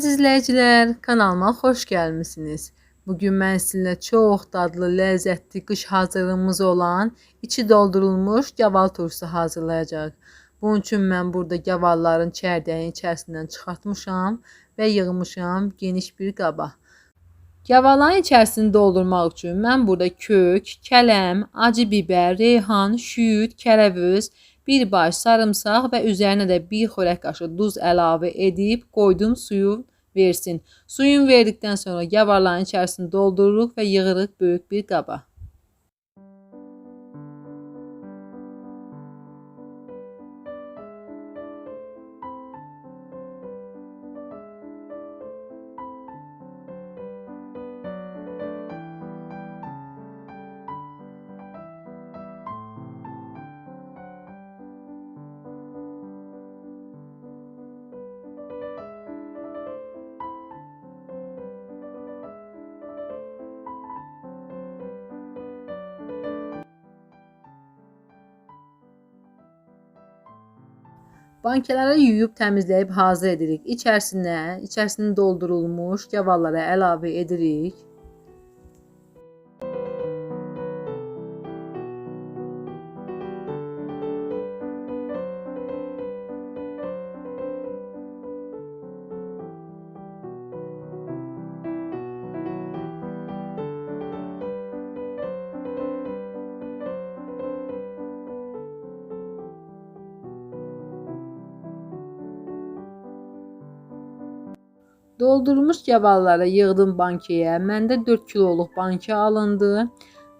Əziz izləyicilər, kanalıma xoş gəlmisiniz. Bugün mən sizinlə çox dadlı, ləzzətli qış hazırlığımız olan içi doldurulmuş gaval turşusu hazırlayacağıq. Bunun üçün mən burada gavalların çərdəyini içərisindən çıxartmışam və yığmışam geniş bir qaba. Gavaların içərisini doldurmaq üçün mən burada kök, kələm, acı bibər, reyhan, şüyüd, kərəvöz, bir baş sarımsaq və üzərinə də bir xörək qaşığı duz əlavə edib qoydum suyu versin. Suyun verdikdən sonra gavarların içərisini doldururuq və yığırıq böyük bir qaba. Bankaları yuyub təmizləyib hazır edirik. İçərisinə, içərisinin doldurulmuş gavallara əlavə edirik. Doldurulmuş gavalları yığdım bankaya. Məndə 4 kiloluq banka alındı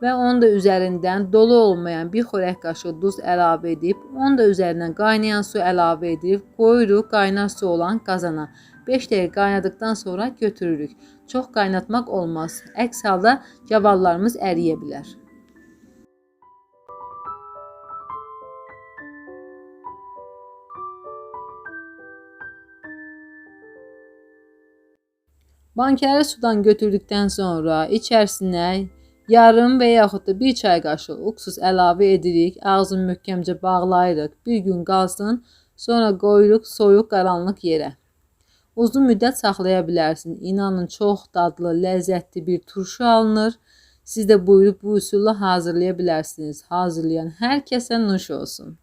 və onun da üzərindən dolu olmayan bir xörək qaşığı duz əlavə edib, onun da üzərindən qaynayan su əlavə edib qoyuruq qaynar su olan qazana. 5 dəqiqə qaynadıktan sonra götürürük. Çox qaynatmaq olmaz. Əks halda gavallarımız əriyə bilər. Bankaları sudan götürdükdən sonra içərisinə yarım və yaxud da bir çay qaşığı uksus əlavə edirik. Ağzını möhkəmcə bağlayırıq. Bir gün qalsın. Sonra qoyuruq soyuq qaranlıq yerə. Uzun müddət saxlaya bilərsin. İnanın çox dadlı, ləzzətli bir turşu alınır. Siz də buyurub bu üsulla hazırlaya bilərsiniz. Hazırlayan hər kəsə nuş olsun.